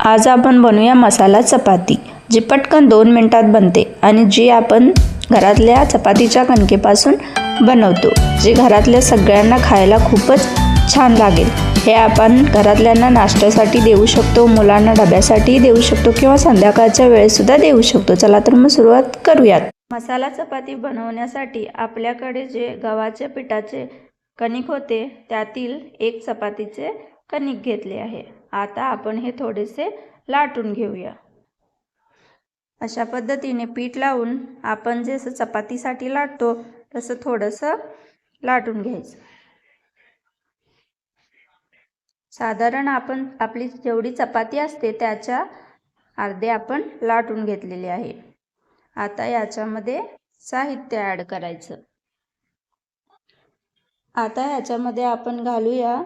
आज आपण बनवूया मसाला चपाती जी पटकन दोन मिनटात बनते आणि जी आपण घरातल्या चपातीच्या कणकेपासून बनवतो जी घरातल्या सगळ्यांना खायला खूपच छान लागेल. हे आपण घरातल्यांना नाश्त्यासाठी देऊ शकतो मुलांना डब्यासाठी देऊ शकतो किंवा संध्याकाळच्या वेळेसुद्धा देऊ शकतो. चला तर मग सुरुवात करूयात. मसाला चपाती बनवण्यासाठी आपल्याकडे जे गव्हाच्या पिठाचे कणिक होते त्यातील एक चपातीचे कणिक घेतले आहे. आता आपण हे थोडेसे लाटून घेऊया. अशा पद्धतीने पीठ लावून आपण जसं चपातीसाठी लाटतो तसं थोडंसं लाटून घ्यायचं. साधारण आपण आपली जेवढी चपाती असते त्याच्या अर्धे आपण लाटून घेतलेले आहे. आता याच्यामध्ये साहित्य ॲड करायचं. आता ह्याच्यामध्ये आपण घालूया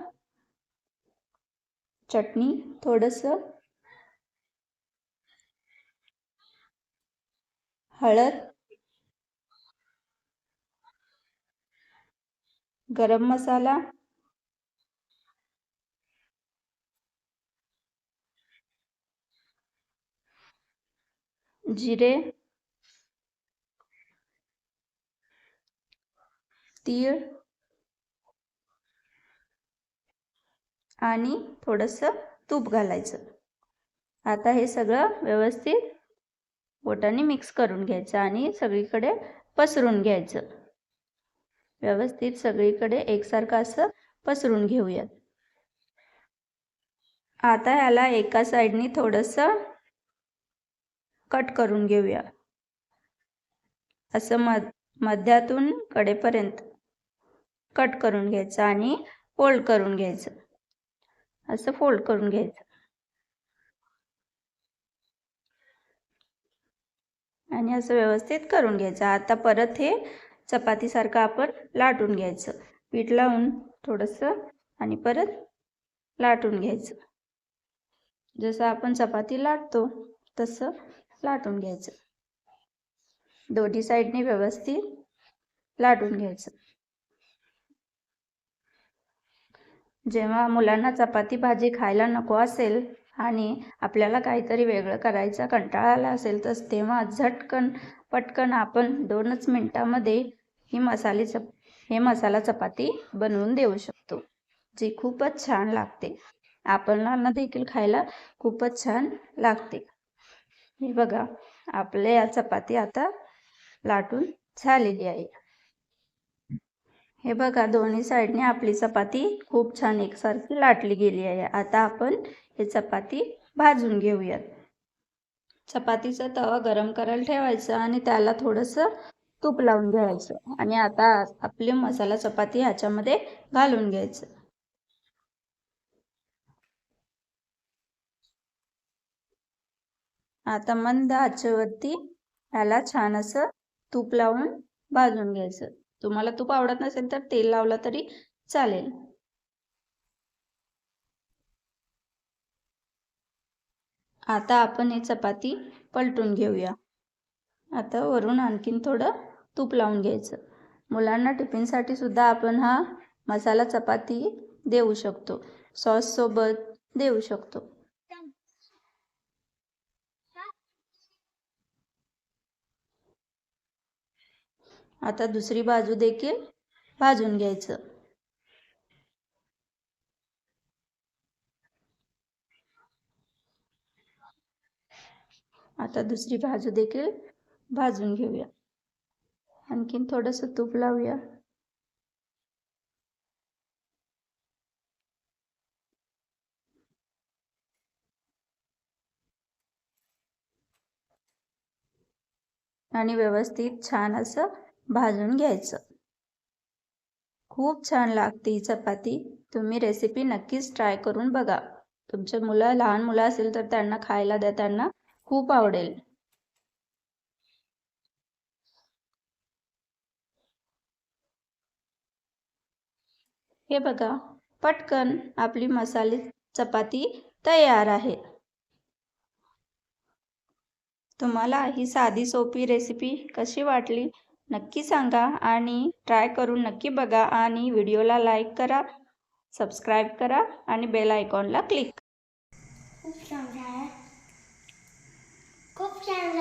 चटणी थोडंसं हळद गरम मसाला जिरे तीळ आणि थोडंसं तूप घालायचं. आता हे सगळं व्यवस्थित बोटाने मिक्स करून घ्यायचं आणि सगळीकडे पसरून घ्यायचं. व्यवस्थित सगळीकडे एकसारखं असं पसरून घेऊयात. आता याला एका साईडनी थोडंसं कट करून घेऊया. असं मध मध्यातून कडेपर्यंत कट करून घ्यायचं आणि फोल्ड करून घ्यायचं. असं फोल्ड करून घ्यायचं. आणि असं व्यवस्थित करून घ्यायचं. आता परत हे चपातीसारखं आपण लाटून घ्यायचं. पीठ लावून थोडंसं आणि परत लाटून घ्यायचं. जसं आपण चपाती लाटतो तसं लाटून घ्यायचं. दोन्ही साईडने व्यवस्थित लाटून घ्यायचं. जेव्हा मुलांना चपाती भाजी खायला नको असेल आणि आपल्याला काहीतरी वेगळं करायचा कंटाळा आला असेल तर तेव्हा झटकन पटकन आपण दोनच मिनटामध्ये ही मसाली चप हे मसाला चपाती बनवून देऊ शकतो जी खूपच छान लागते. आपणाला देखील खायला खूपच छान लागते. हे बघा आपल्या या चपाती आता लाटून झालेली आहे. हे बघा दोन्ही साईडने आपली चपाती खूप छान एकसारखी लाटली गेली आहे. आता आपण हे चपाती भाजून घेऊयात. चपातीचा तवा गरम करायला ठेवायचा आणि त्याला थोडंसं तूप लावून घ्यायचं. आणि आता आपली मसाला चपाती ह्याच्यामध्ये घालून घ्यायचं. आता मंद आचेवरती ह्याला छान असं तूप लावून भाजून घ्यायचं. तुम्हाला तूप आवडत नसेल तर तेल लावलं तरी चालेल. आता आपण हे चपाती पलटून घेऊया. आता वरून आणखीन थोडं तूप लावून घ्यायचं. मुलांना टिफिनसाठी सुद्धा आपण हा मसाला चपाती देऊ शकतो. सॉससोबत देऊ शकतो. आता दुसरी बाजू देखील भाजून घ्यायचं. आता दुसरी बाजू देखील भाजून घेऊया. आणखीन थोडंसं तूप लावूया. आणि व्यवस्थित छान असं भाजून घ्यायचं. खूप छान लागते ही चपाती. तुम्ही रेसिपी नक्कीच ट्राय करून बघा. तुमचे मुलं लहान मुलं असेल तर त्यांना खायला द्या त्यांना खूप आवडेल. हे बघा पटकन आपली मसाले चपाती तयार आहे. तुम्हाला ही साधी सोपी रेसिपी कशी वाटली? नक्की सांगा आणि ट्राय करून नक्की बघा आणि व्हिडिओला लाईक करा सबस्क्राईब करा आणि बेल आयकॉनला क्लिक खूप छान खूप छान